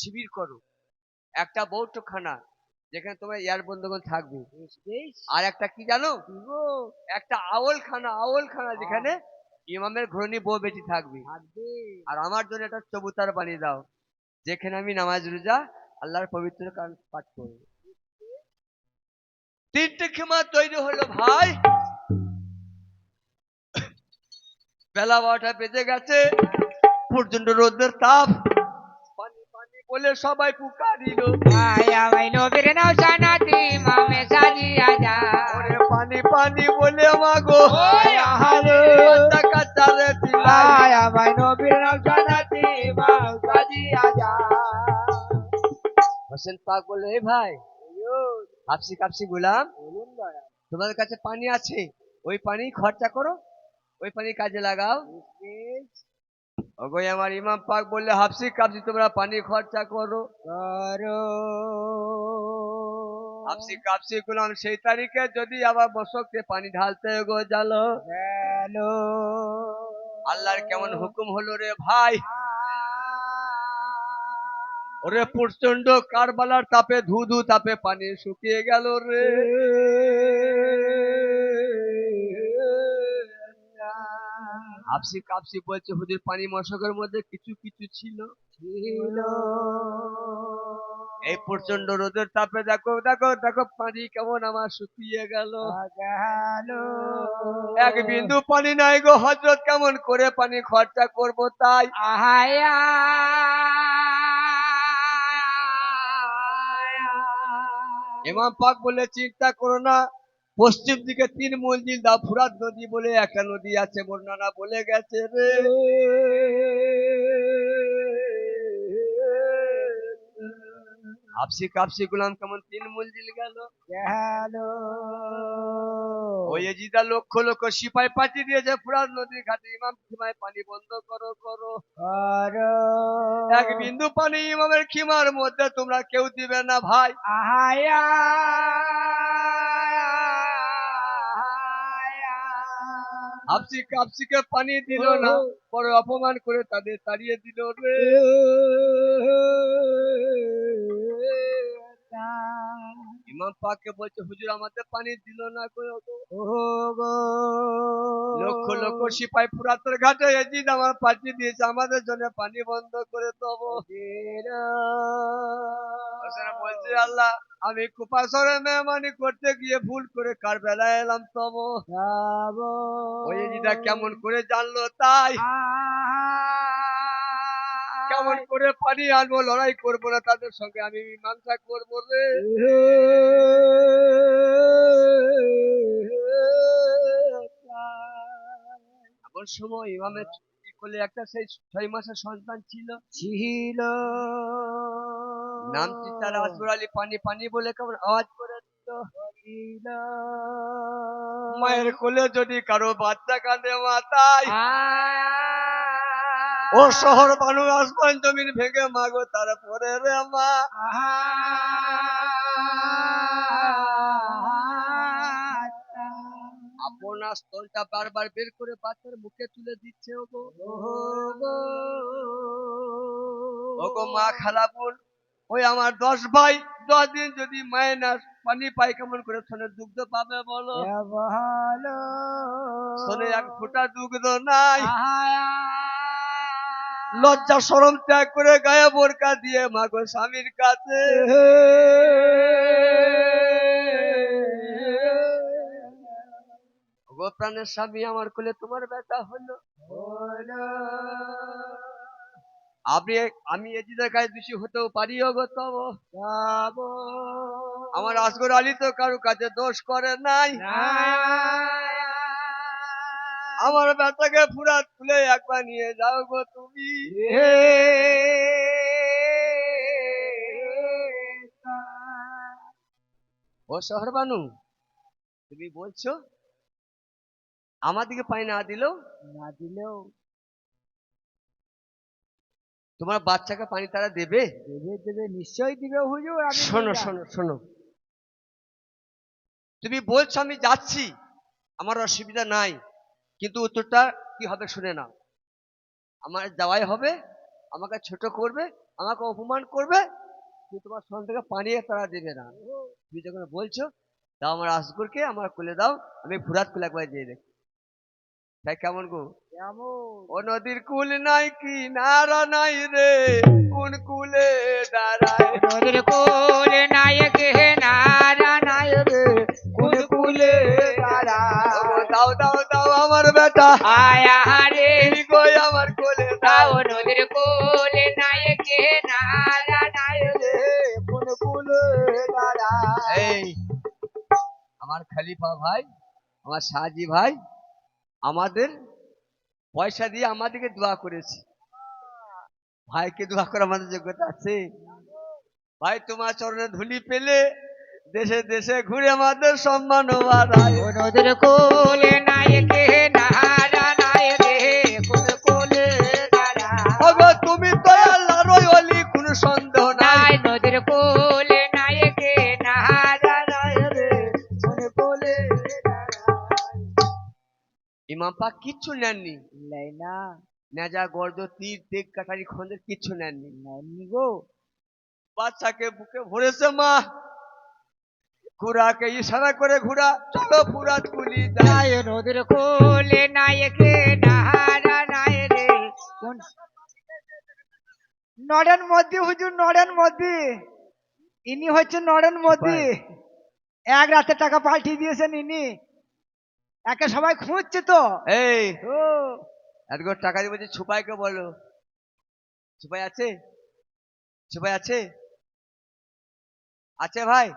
শিবির করো। একটা বৌঠখানা যেখানে তোমার ইয়ার বন্ধুগণ থাকবে। আর একটা কি জানো? একটা আওল খানা আওল খানা যেখানে ইমামের ঘরণী বউ বেটি থাকবে। আর আমার জন্য একটা চবুতার বানিয়ে দাও যেখানে আমি নামাজ রোজা আল্লাহর পবিত্র কান পাঠ করব। তিনটে খেমা তৈরি হলো ভাই। বেলা বারোটা বেজে গেছে। প্রচণ্ড রোদের তাপ। বলে সবাই পুকারিল আয়া ভাই নবীর নাও জানাতি মামে যা ওরে পানি পানি বলে মাগো ওই আহারে। আয়া ভাই নবীর নাও জানাতি মামে যা হোসেন পাক বলল ভাই। কাপসি গুলাম। তোমাদের কাছে পানি আছে ওই পানি খরচা করো ওই পানি কাজে লাগাও। ওগো আমার ইমাম পাক বললে হাফসি কাপসি তোমরা পানি খরচা করো। করো। হাফসি কাপসি গুলাম সেই তারিখে যদি আবার বসককে পানি ঢালতে গো জালো। গেল আল্লাহর কেমন হুকুম হলো রে ভাই? ওরে প্রচণ্ড কারবালার তাপে ধু ধু তাপে পানি শুকিয়ে গেল রে। হাফসি কাপসি বলছে হুজুর পানি মশকের মধ্যে কিছু কিছু ছিল? ছিল। এই প্রচণ্ড রোদের তাপে দেখো দেখো দেখো পানি কেমন আমার শুকিয়ে গেল। গেল। এক বিন্দু পানি নাই গো হজরত কেমন করে পানি খরচা করব তাই? আহায়া। ইমাম পাক বলে চিন্তা করো না পশ্চিম দিকে তিন মঞ্জিল দা ফুরাত নদী বলে একটা নদী আছে বর্ণনা বলে গেছে রে। আপসি কাপসি গুলাম কেমন তিন মঞ্জিল গেল? গেল। ওই এজিদা লক্ষ লক্ষ সিপাই পাঠিয়ে দিয়েছে ফুরাত নদীর ঘাটে। ইমাম খিমায় পানি বন্ধ করো করো। করো। এক বিন্দু পানি ইমামের খিমার মধ্যে তোমরা কেউ দিবে না ভাই। আহায়া। হাফসি কাপসিকে পানি দিল না পরে অপমান করে তাদের তাড়িয়ে দিল রে। ইমাম পাককে বলছে হুজুর আমাদের পানি দিল না। লক্ষ লক্ষ সিপাই পুরাতন ঘাটে এজিদ আমার পাঠিয়ে দিয়েছে আমাদের জন্য পানি বন্ধ করে দেবো। বলছে আল্লাহ আমি কুপাসরে মেহমানি করতে গিয়ে ভুল করে কার বেলায় এলাম, তব। ওই কেমন করে জানলো তাই? কেমন করে পানি আনব, লড়াই করব না তাদের সঙ্গে, আমি মীমাংসা করব রে। এমন সময় ইমামের কোলে একটা সেই ছয় মাসের সন্তান ছিল। ছিল। নাম চিত্তার আলী পানি পানি বলে কেমন আওয়াজ করে মায়ের কোলে যদি কারও বাচ্চা কাঁদে মাতাই ও শহর বানু আসমান জমিন ভেঙে মাগো তারপরে রে মা আপনার স্তনটা বারবার বের করে বাচ্চার মুখে তুলে দিচ্ছে ওগো ওগো মা খালাবুল ওই আমার দশ ভাই দশ দিন যদি মাইনাস পানি পাই কেমন করে সোনের দুগ্ধ পাবে বলো? সোনে এক ফোঁটা দুগ্ধ নাই। লজ্জা সরম ত্যাগ করে গায়ে বোরকা দিয়ে মাগো স্বামীর কাছে। প্রাণের স্বামী আমার কোলে তোমার ব্যথা হলো। আপনি আমি এজিদের কাছে দোষী হতেও পারি আমার আসগর আলী তো কারও কাছে দোষ করে নাই। আমার ব্যথাকে ফুরাত খুলে একবার নিয়ে যাও গো তুমি। ও শহর বানু, তুমি বলছো? আমাদিকে পানি না দিলেও? না দিলেও। তোমার বাচ্চাকে পানি তারা দেবে? দেবে দেবে নিশ্চয়ই দিবে হুজুর শোনো শোনো শোনো। তুমি বলছো আমি যাচ্ছি আমার অসুবিধা নাই কিন্তু উত্তরটা কি হবে শুনে নাও। আমার যাওয়াই হবে আমাকে ছোট করবে আমাকে অপমান করবে কিন্তু তোমার সন থেকে পানি তারা দেবে না। তুমি যখন বলছো দাও আমার আসগুরকে আমার খুলে দাও আমি ফুরাত খুলে একবার দিয়ে দেখি তাই কেমন গো? ও নদীর কুল নাই কি নারা নাই রে। কোন কুলে দাঁড়ায়? নদীর কুল হে নারা কোন কুলে দাঁড়ায়? দাও দাও দাও আমার বেটা। আয়া রে। এই আমার কোলে দাও নদীর কুল নায়ক হে নারা নায়ক কোন কুলে দাঁড়ায়? আমার খলিফা ভাই আমার সাজি ভাই আমাদের পয়সা দিয়ে আমাদেরকে দোয়া করেছে। ভাইকে দোয়া করা আমাদের যোগ্যতা আছে। ভাই, তোমার চরণে ধুলি পেলে দেশে দেশে ঘুরে আমাদের সম্মান বাড়ায় কোলে নায়ক ইমাম পাক কিচ্ছু নেননি। লাইনা নেজা গর্দ তীর তেগ কাটারি খন্দের কিচ্ছু নেননি। নানি গো। বাচ্চাকে বুকে ভরেছে মা। ঘোড়াকে ইশারা করে ঘোড়া চলো ফুরাত কুলি যায় নদীর কুল নায়ক হে নারা নায়ক কোন নরেন মোদি হুজুর নরেন মোদি ইনি হচ্ছে নরেন মোদি এক রাতে টাকা পাল্টিয়ে দিয়েছেন ইনি। একে সবাই খুঁজছে তো। এই ও। এতগুলো টাকা দিয়ে বলছি ছুপাইকে বলো। ছুপাই আছে? ছুপাই আছে? আছে ভাই?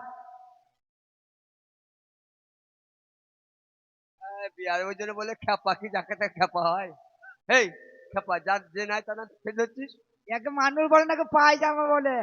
ওই জন্য বলে খেপা কি যাকে তাকে খেপা হয়? এই খেপা যার যে নাই তার ফেলে হচ্ছিস? একে মানুষ বলে নাকি পায়জামা বলে?